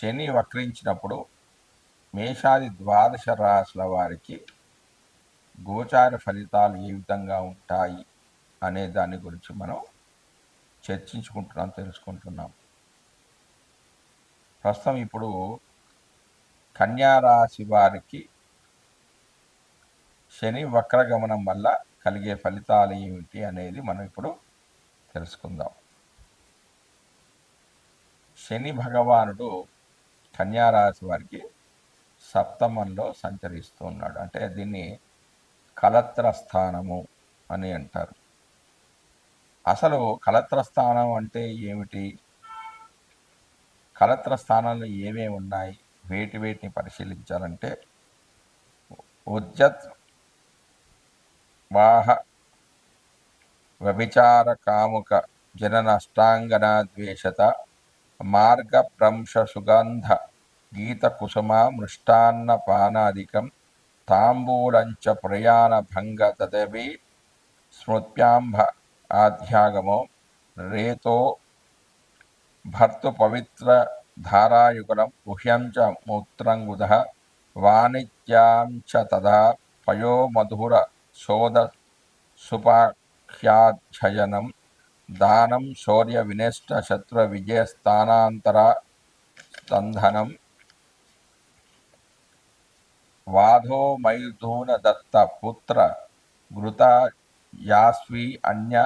శని వక్రించినప్పుడు మేషాది ద్వాదశ రాశుల వారికి గోచార ఫలితాలు ఏ విధంగా ఉంటాయి అనే దాని గురించి మనం చర్చించుకుంటున్నాం తెలుసుకుంటున్నాం. ప్రస్తుతం ఇప్పుడు కన్యారాశి వారికి శని వక్రగమనం వల్ల కలిగే ఫలితాలు ఏమిటి అనేది మనం ఇప్పుడు తెలుసుకుందాం. శని భగవానుడు కన్యారాశి వారికి సప్తమంలో సంచరిస్తూ ఉన్నాడు. అంటే దీన్ని కలత్ర స్థానము అని అంటారు. అసలు కలత్ర స్థానం అంటే ఏమిటి? కలత్ర స్థానాలు ఏమేమి ఉన్నాయి? వేటి వేటిని పరిశీలించాలంటే ఉజ్జత్ వాహ వ్యభిచార కాముక జననష్టాంగన ద్వేషత మార్గ ప్రంశ సుగంధ గీతకుసుమ మృష్టాన్న పానాదికం తాంబూలంచ ప్రయాణ భంగ తదవి స్మృత్యాంభ ఆధ్యాగమో రేతో భర్తు పవిత్ర ధారాయుగలం గుహ్యం చ మూత్రంగుద వాణిజ్యాం చ తదా పయో మధుర శోధ సుపాఖ్యాధ్యయనం దానం శౌర్య వినిష్ట శత్రు విజయ స్థానాంతర స్తంధనం వాధో మైథూన దత్త పుత్ర ఘృత యాస్వి అన్య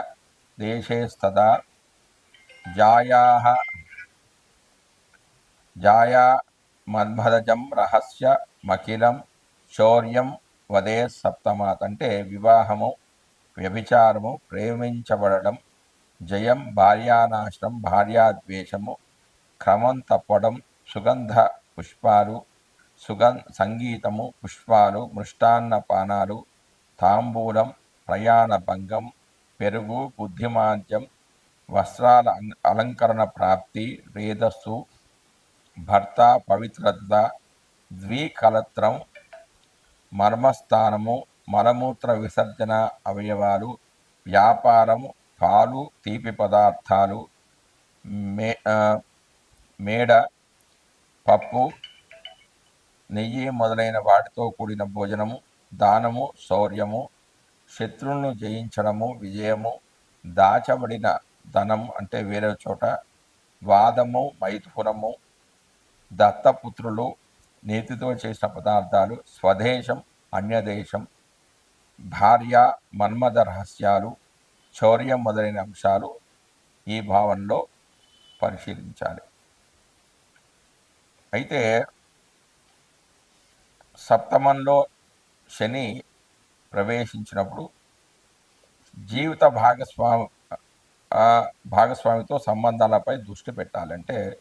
దేశేస్తదా జాయా మన్మథజం రహస్య మఖిలం శౌర్యం వదే సప్తమాత్ అంటే వివాహము వ్యభిచారము ప్రేమించబడడం జయం భార్యానాశనం భార్యాద్వేషము క్రమం తప్పడం సుగంధ పుష్పాలు సుగ సంగీతము పుష్పాలు మృష్టాన్న పానాలు తాంబూలం ప్రయాణ భంగం పెరుగు బుద్ధిమాంద్యం వస్త్రాల అలంకరణ ప్రాప్తి రేధస్సు భర్త పవిత్రత ద్వికలత్రం మర్మస్థానము మలమూత్ర విసర్జన అవయవాలు వ్యాపారము పాలు తీపి పదార్థాలు మే మేడ పప్పు నెయ్యి మొదలైన వాటితో కూడిన భోజనము దానము శౌర్యము శత్రువులను జయించడము విజయము దాచబడిన ధనం అంటే వేరే చోట వాదము మైథునము దత్తపుత్రులు నీతితో చేసిన పదార్థాలు స్వదేశం అన్యదేశం భార్య మన్మద రహస్యాలు శౌర్యం మొదలైన అంశాలు ఈ భావనలో పరిశీలించాలి. అయితే సప్తమంలో శని ప్రవేశించినప్పుడు జీవిత భాగస్వామి భాగస్వామితో సంబంధాలపై దృష్టి పెట్టాలంటే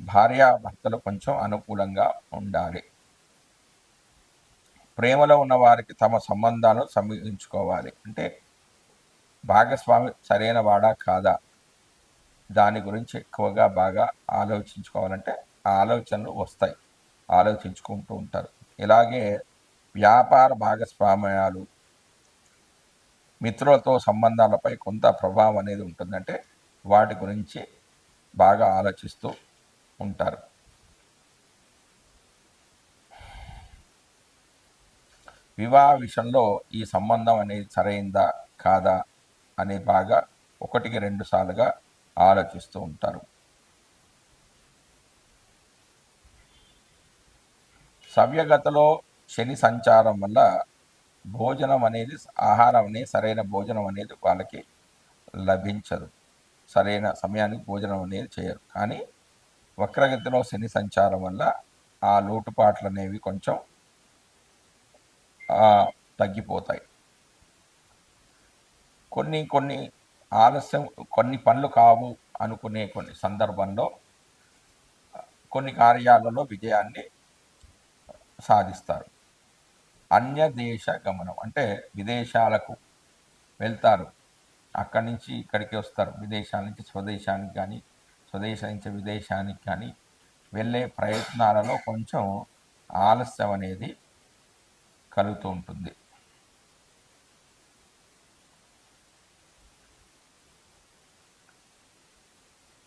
భార్యాభర్తలు కొంచెం అనుకూలంగా ఉండాలి. ప్రేమలో ఉన్న వారికి తమ సంబంధాలను సమీక్షించుకోవాలి. అంటే భాగస్వామి సరైన వాడా కాదా? దాని గురించి ఎక్కువగా బాగా ఆలోచించుకోవాలంటే ఆ ఆలోచనలు వస్తాయి. ఆలోచించుకుంటూ ఉంటారు. ఇలాగే వ్యాపార భాగస్వామ్యాలు మిత్రులతో సంబంధాలపై కొంత ప్రభావం అనేది ఉంటుందంటే వాటి గురించి బాగా ఆలోచిస్తూ ఉంటారు. వివాహ విషయంలో ఈ సంబంధం అనేది సరైందా కాదా అని బాగా ఒకటికి రెండు సార్లుగా ఆలోచిస్తూ ఉంటారు. సవ్యగతలో శని సంచారం వల్ల భోజనం అనేది ఆహారం అనేది సరైన భోజనం అనేది వాళ్ళకి లభించదు. సరైన సమయానికి భోజనం అనేది చేయరు. కానీ వక్రగతిలో శని సంచారం వల్ల ఆ లోటుపాట్లు అనేవి కొంచెం తగ్గిపోతాయి. కొన్ని కొన్ని ఆలస్యం కొన్ని పనులు కావు అనుకునే కొన్ని సందర్భంలో కొన్ని కార్యాలలో విజయాన్ని సాధిస్తారు. అన్యదేశ గమనం అంటే విదేశాలకు వెళ్తారు. అక్కడి నుంచి ఇక్కడికి వస్తారు. విదేశాల నుంచి స్వదేశానికి కానీ స్వదేశం నుంచి విదేశానికి కానీ వెళ్ళే ప్రయత్నాలలో కొంచెం ఆలస్యం అనేది కలుగుతూ ఉంటుంది.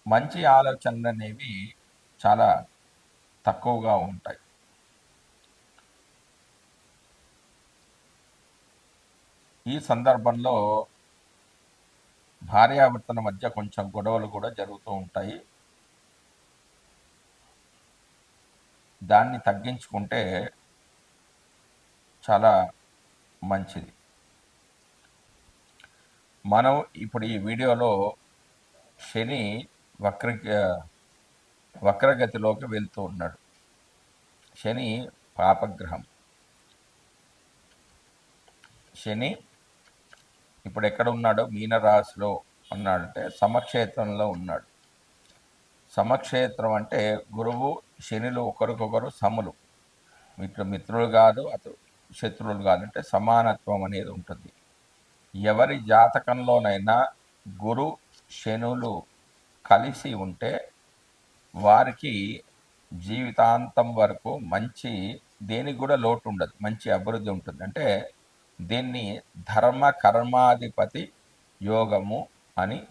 మంచి ఆలోచనలు అనేవి చాలా తక్కువగా ఉంటాయి. ఈ సందర్భంలో భార్యాభర్తల మధ్య కొంచెం గొడవలు కూడా జరుగుతూ ఉంటాయి. దాన్ని తగ్గించుకుంటే చాలా మంచిది. మనం ఇప్పుడు ఈ వీడియోలో శని వక్ర వక్రగతిలోకి వెళ్తూ ఉన్నాడు. శని పాపగ్రహం. శని ఇప్పుడు ఎక్కడ ఉన్నాడో మీనరాశిలో ఉన్నాడంటే సమక్షేత్రంలో ఉన్నాడు. సమక్షేత్రం అంటే గురువు శనిలు ఒకరికొకరు సములు. ఇట్లు మిత్రులు కాదు అతడు శత్రువులు కాదు అంటే సమానత్వం అనేది ఉంటుంది. ఎవరి జాతకంలోనైనా గురు శనులు కలిసి ఉంటే వారికి జీవితాంతం వరకు మంచి దేనికి కూడా లోటు ఉండదు మంచి అభివృద్ధి ఉంటుంది. అంటే దీన్ని ధర్మ కర్మాధిపతి యోగము అని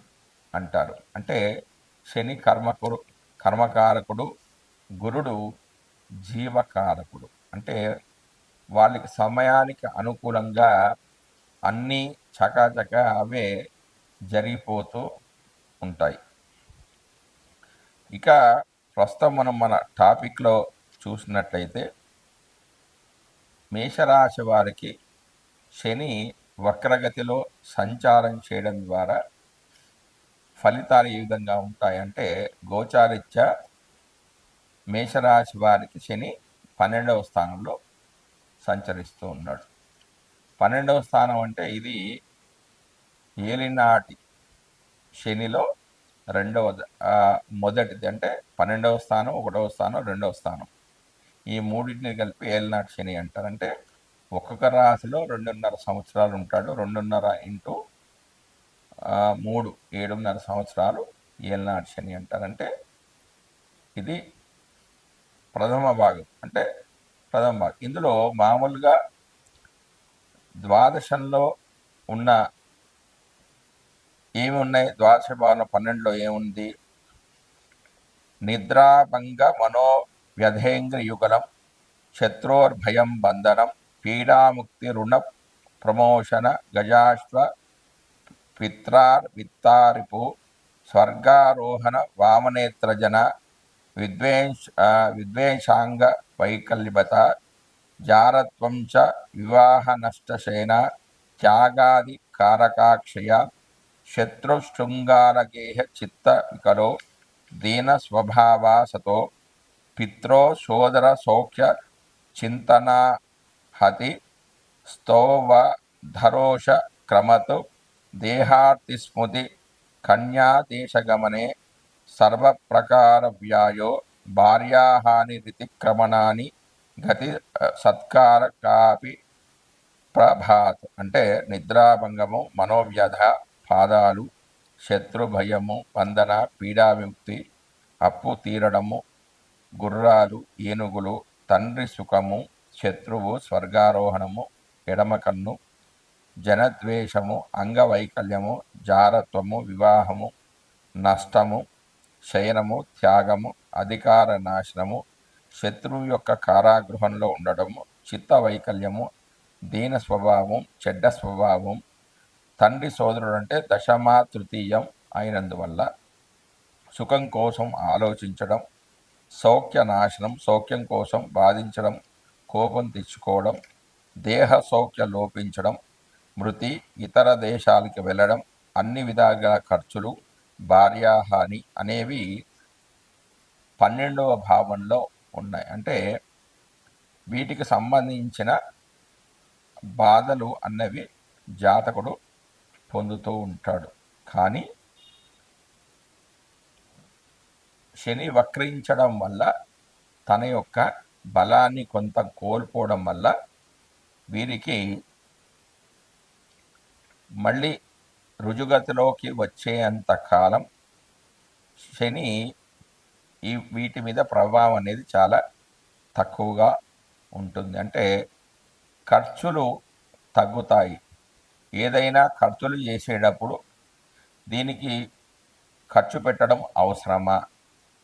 అంటారు. అంటే శని కర్మకుడు కర్మకారకుడు గురుడు జీవకారకుడు. అంటే వాళ్ళకి సమయానికి అనుకూలంగా అన్నీ చకాచక అవే జరిగిపోతూ ఉంటాయి. ఇక ప్రస్తుతం మనం మన టాపిక్లో చూసినట్లయితే మేషరాశి వారికి శని వక్రగతిలో సంచారం చేయడం ద్వారా ఫలితాలు ఏ విధంగా ఉంటాయంటే గోచారిత్య మేషరాశి వారికి శని పన్నెండవ స్థానంలో సంచరిస్తూ ఉన్నాడు. పన్నెండవ స్థానం అంటే ఇది ఏలినాటి శనిలో రెండవ మొదటిది అంటే పన్నెండవ స్థానం ఒకటవ స్థానం రెండవ స్థానం. ఈ మూడింటిని కలిపి ఏలినాటి శని అంటారు. అంటే ఒక్కొక్క రాశిలో రెండున్నర సంవత్సరాలు ఉంటాడు. రెండున్నర ఇంటూ మూడు ఏడున్నర సంవత్సరాలు ఏలనాడు శని అంటారంటే ఇది ప్రథమ భాగం. అంటే ప్రథమ భాగం. ఇందులో మామూలుగా ద్వాదశంలో ఉన్న ఏమి ఉన్నాయి? ద్వాదశ భావన పన్నెండులో ఏముంది? నిద్రాభంగ మనో వ్యధేంద్ర యుగలం శత్రోర్భయం బంధనం పీడాముక్తి రుణ ప్రమోషన గజాశ్వ పిత్రార్ విత్తారిపు స్వర్గారోహణ వామనేత్రజన విద్వేష విద్వేషాంగ వైకల్యత జారత్వం చ వివాహ నష్టశయన త్యాగాది కారకాక్షయ శత్రుశృంగారగేహ చిత్త వికలో దీన స్వభావాసతో పిత్రో సోదర సౌఖ్య చింతనా హతి స్తోవధరోష క్రమతు దేహార్తిస్మృతి కన్యాదేశగమనే సర్వప్రకారవ్యాయో భార్యాహానిరితిక్రమణాని గతి సత్కారకాపి ప్రభాత్. అంటే నిద్రాభంగము మనోవ్యధ పాదాలు శత్రుభయము వందన పీడావిముక్తి అప్పు తీరడము గుర్రాలు ఏనుగులు తండ్రి సుఖము శత్రువు స్వర్గారోహణము ఎడమ కన్ను జనద్వేషము అంగవైకల్యము జారత్వము వివాహము నష్టము శయనము త్యాగము అధికార నాశనము శత్రువు యొక్క కారాగృహంలో ఉండడము చిత్త వైకల్యము దీన స్వభావం చెడ్డ స్వభావం తండ్రి సోదరుడు అంటే దశమా తృతీయం అయినందువల్ల సుఖం కోసం ఆలోచించడం సౌఖ్య నాశనం సౌఖ్యం కోసం బాధించడం కోపం తెచ్చుకోవడం దేహ సౌఖ్య లోపించడం మృతి ఇతర దేశాలకి వెళ్ళడం అన్ని విధాల ఖర్చులు భార్యాహాని అనేవి పన్నెండవ భావంలో ఉన్నాయి. అంటే వీటికి సంబంధించిన బాధలు అన్నవి జాతకుడు పొందుతూ ఉంటాడు. కానీ శని వక్రించడం వల్ల తన యొక్క బలాన్ని కొంత కోల్పోవడం వల్ల వీరికి మళ్ళీ రుజుగతిలోకి వచ్చేంత కాలం శని ఈ వీటి మీద ప్రభావం అనేది చాలా తక్కువగా ఉంటుంది. అంటే ఖర్చులు తగ్గుతాయి. ఏదైనా ఖర్చులు చేసేటప్పుడు దీనికి ఖర్చు పెట్టడం అవసరమా?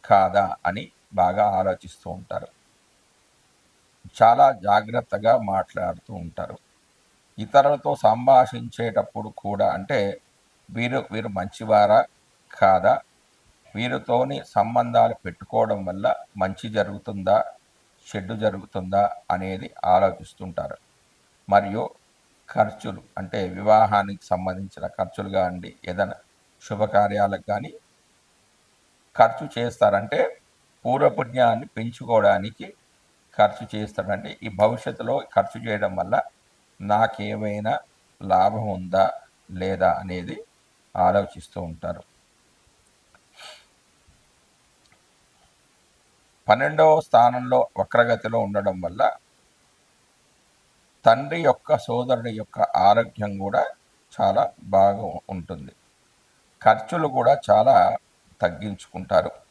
కాదా? అని బాగా ఆలోచిస్తూ ఉంటారు. చాలా జాగ్రత్తగా మాట్లాడుతూ ఉంటారు. ఇతరులతో సంభాషించేటప్పుడు కూడా అంటే వీరు వీరు మంచివారా కాదా? వీరితోని సంబంధాలు పెట్టుకోవడం వల్ల మంచి జరుగుతుందా? చెడ్డు జరుగుతుందా? అనేది ఆలోచిస్తుంటారు. మరియు ఖర్చులు అంటే వివాహానికి సంబంధించిన ఖర్చులు కానివ్వండి ఏదైనా శుభకార్యాలకు కానీ ఖర్చు చేస్తారంటే పూర్వపుణ్యాన్ని పెంచుకోవడానికి ఖర్చు చేస్తాడంటే ఈ భవిష్యత్తులో ఖర్చు చేయడం వల్ల నాకేమైనా లాభం ఉందా లేదా అనేది ఆలోచిస్తూ ఉంటారు. పన్నెండవ స్థానంలో వక్రగతిలో ఉండడం వల్ల తండ్రి యొక్క సోదరుడి యొక్క ఆరోగ్యం కూడా చాలా బాగా ఉంటుంది. ఖర్చులు కూడా చాలా తగ్గించుకుంటారు.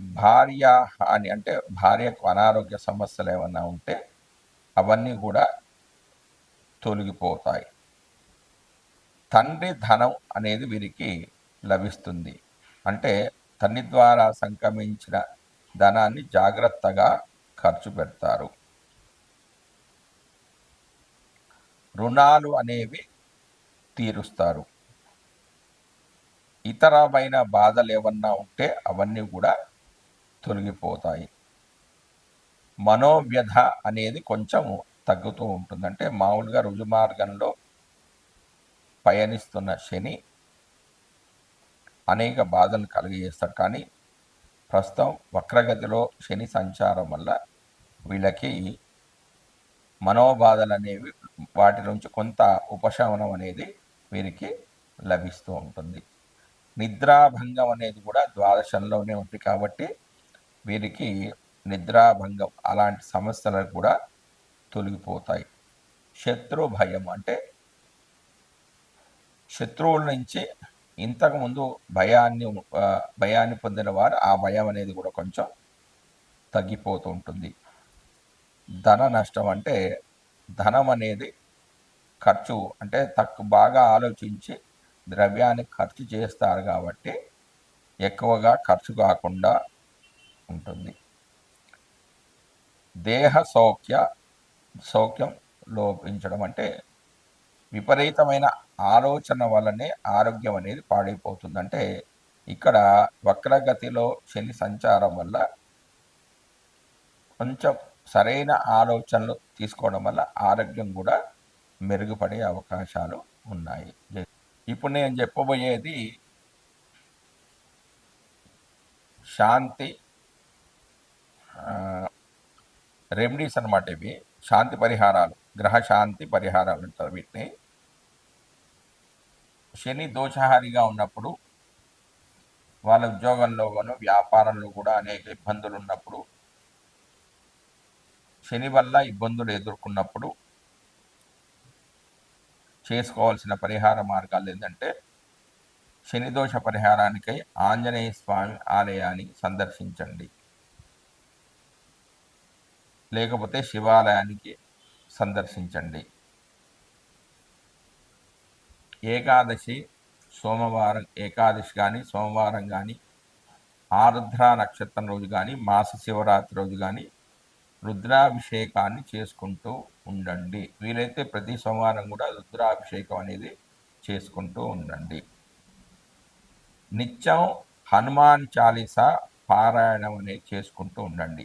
భార్య హాని అంటే భార్యకు అనారోగ్య సమస్యలు ఏమన్నా ఉంటే అవన్నీ కూడా తొలగిపోతాయి. తండ్రి ధనం అనేది వీరికి లభిస్తుంది. అంటే తండ్రి ద్వారా సంక్రమించిన ధనాన్ని జాగ్రత్తగా ఖర్చు పెడతారు. రుణాలు అనేవి తీరుస్తారు. ఇతరమైన బాధలు ఏమన్నా ఉంటే అవన్నీ కూడా తొలగిపోతాయి. మనోవ్యధ అనేది కొంచెం తగ్గుతూ ఉంటుంది. అంటే మామూలుగా రుజుమార్గంలో పయనిస్తున్న శని అనేక బాధలు కలిగజేస్తాడు కానీ ప్రస్తుతం వక్రగతిలో శని సంచారం వల్ల వీళ్ళకి మనోబాధలు అనేవి వాటి నుంచి కొంత ఉపశమనం అనేది వీరికి లభిస్తూ ఉంటుంది. నిద్రాభంగం అనేది కూడా ద్వాదశంలోనే ఉంది కాబట్టి వీరికి నిద్రాభంగం అలాంటి సమస్యలు కూడా తొలగిపోతాయి. శత్రు భయం అంటే శత్రువుల నుంచి ఇంతకుముందు భయాన్ని భయాన్ని పొందిన వారు ఆ భయం అనేది కూడా కొంచెం తగ్గిపోతూ ఉంటుంది. ధన నష్టం అంటే ధనం అనేది ఖర్చు అంటే తక్కువ బాగా ఆలోచించి ద్రవ్యాన్ని ఖర్చు చేస్తారు కాబట్టి ఎక్కువగా ఖర్చు కాకుండా ఉంటుంది. దేహ సౌఖ్య సౌఖ్యం లోపించడం అంటే విపరీతమైన ఆలోచన వల్లనే ఆరోగ్యం అనేది పాడైపోతుంది అంటే ఇక్కడ వక్రగతిలో శని సంచారం వల్ల కొంచెం సరైన ఆలోచనలు తీసుకోవడం వల్ల ఆరోగ్యం కూడా మెరుగుపడే అవకాశాలు ఉన్నాయి. ఇప్పుడు నేను చెప్పబోయేది శాంతి రెమెడీస్ అనమాట ఇవి. శాంతి పరిహారాలు గ్రహ శాంతి పరిహారాలు అంటారు వీటిని. శని దోషహారిగా ఉన్నప్పుడు వాళ్ళ ఉద్యోగంలోనూ వ్యాపారంలో కూడా అనేక ఇబ్బందులు ఉన్నప్పుడు శని వల్ల ఇబ్బందులు ఎదుర్కొన్నప్పుడు చేసుకోవాల్సిన పరిహార మార్గాలు ఏంటంటే శని దోష పరిహారానికై ఆంజనేయ స్వామి ఆలయాన్ని సందర్శించండి. లేకపోతే శివాలయానికి సందర్శించండి. ఏకాదశి సోమవారం ఏకాదశి కానీ సోమవారం కానీ ఆరుద్ర నక్షత్రం రోజు కానీ మాస శివరాత్రి రోజు కానీ రుద్రాభిషేకాన్ని చేసుకుంటూ ఉండండి. వీలైతే ప్రతి సోమవారం కూడా రుద్రాభిషేకం అనేది చేసుకుంటూ ఉండండి. నిత్యం హనుమాన్ చాలీసా పారాయణం అనేది చేసుకుంటూ ఉండండి.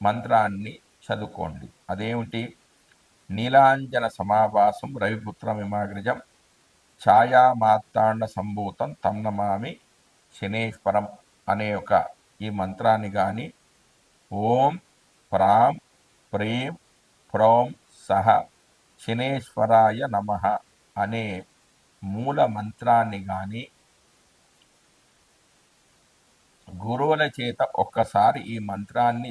మంత్రాన్ని చదువుకోండి. అదేమిటి? నీలాంజన సమావాసం రవిపుత్ర విమాగ్రజం ఛాయామాత్తాండ సంభూతం తమ్నమామి శనేశ్వరం అనే ఒక ఈ మంత్రాన్ని కానీ ఓం ప్రాం ప్రేం ప్రోం సహ శనేశ్వరాయ నమ అనే మూల మంత్రాన్ని కానీ గురువుల చేత ఒక్కసారి ఈ మంత్రాన్ని